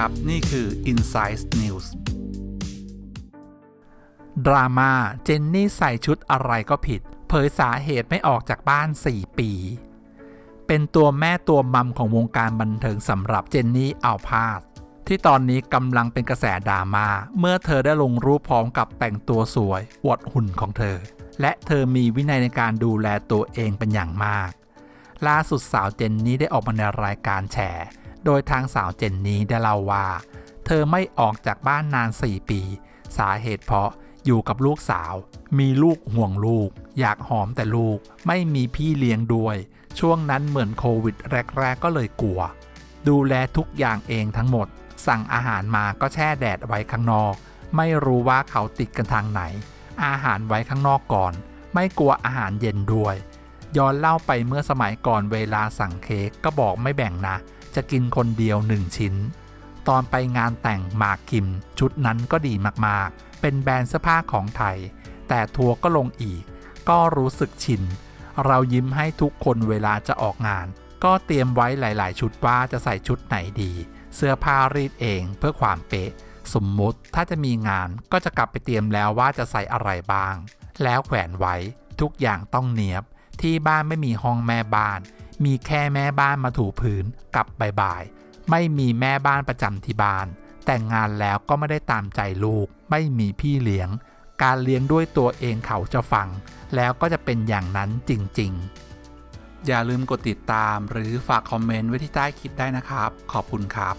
ครับ นี่คือ Inside News ดราม่าเจนนี่ใส่ชุดอะไรก็ผิด เผยสาเหตุไม่ออกจากบ้าน 4 ปี เป็นตัวแม่ตัวมัมของวงการบันเทิงสำหรับเจนนี่อัลพาสที่ตอนนี้กำลังเป็นกระแสดราม่าเมื่อเธอได้ลงรูปพร้อมกับแต่งตัวสวยอวดหุ่นของเธอ และเธอมีวินัยในการดูแลตัวเองเป็นอย่างมาก ล่าสุดสาวเจนนี่ได้ออกมาในรายการแฉ โดยทางสาวเจนนี่ได้เล่าว่า เธอไม่ออกจากบ้านนาน 4 ปี สาเหตุเพราะอยู่กับลูกสาว มีลูกห่วงลูก อยากหอมแต่ลูก ไม่มีพี่เลี้ยงด้วย ช่วงนั้นเหมือนโควิดแรก ๆ ก็เลยกลัว ดูแลทุกอย่างเองทั้งหมด สั่งอาหารมาก็แช่แดดไว้ข้างนอก ไม่รู้ว่าเขาติดกันทางไหน อาหารไว้ข้างนอกก่อน ไม่กลัวอาหารเย็นด้วย ย้อนเล่าไปเมื่อสมัยก่อนเวลาสั่งเค้กก็บอกไม่แบ่งนะ จะกินคนเดียวหนึ่งชิ้น ตอนไปงานแต่งหมากคิม ชุดนั้นก็ดีมากๆ เป็นแบรนด์เสื้อผ้าของไทย แต่ทัวร์ก็ลงอีก ก็รู้สึกชิน เรายิ้มให้ทุกคนเวลาจะออกงาน ก็เตรียมไว้หลาย ๆ ชุดว่าจะใส่ชุดไหนดี เสื้อผ้ารีดเองเพื่อความเป๊ะ สมมุติถ้าจะมีงานก็จะกลับไปเตรียมแล้วว่าจะใส่อะไรบ้าง แล้วแขวนไว้ทุกอย่างต้องเนียบ ที่บ้านไม่มีห้องแม่บ้าน มีแค่แม่บ้านมาถูพื้นกลับบ่ายๆไม่มีแม่บ้านประจำที่บ้าน แต่งงานแล้วก็ไม่ได้ตามใจลูก ไม่มีพี่เลี้ยง การเลี้ยงด้วยตัวเองเขาจะฟัง แล้วก็จะเป็นอย่างนั้นจริงๆ อย่าลืมกดติดตามหรือฝากคอมเมนต์ไว้ที่ใต้คลิปได้นะครับ ขอบคุณครับ